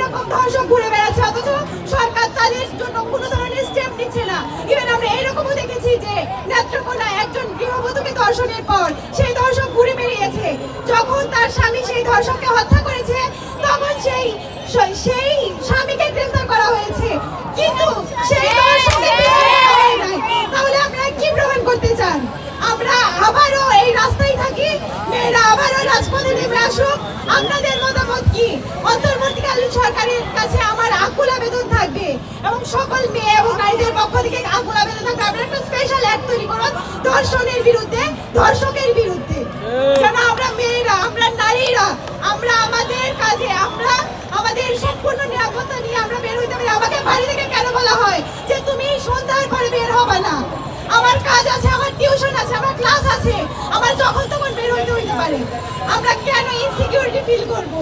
এরকম ধর্ষক ঘুরে বেড়াচ্ছে, অথচ সরকার তাদের জন্য কোনো ধরনের স্টেপ নিচ্ছে না। ইভেন আমরা এরকমও দেখেছি যে নেত্রকোনা একজন গৃহবধূকে ধর্ষণের পর সেই ধর্ষক ঘুরে বেরিয়েছে যখন তার স্বামী সেই ধর্ষণকে হত্যা কাছে আমার আকুল আবেদন থাকবে এবং সকল মেয়ে এবং নারীদের পক্ষ থেকে আকুল আবেদন থাকবে। আপনারা একটা স্পেশাল অ্যাক্ট তৈরি করুন ধর্ষণের বিরুদ্ধে ধর্ষকের বিরুদ্ধে। যেন আমরা মেয়েরা আমরা নারীরা আমরা আমাদের কাজে আমরা আমাদের সম্পূর্ণ নিরাপত্তা নিয়ে আমরা বের হইতে পারি। আমাকে বাড়ি থেকে কেন বলা হয় যে তুমি সন্ধ্যার পরে বের হবে না? আমার কাজ আছে আমার টিউশন আছে আমার ক্লাস আছে। আমার যখন তখন বের হইতে হইতে পারে। আমরা কেন ইনসিকিউরিটি ফিল করব?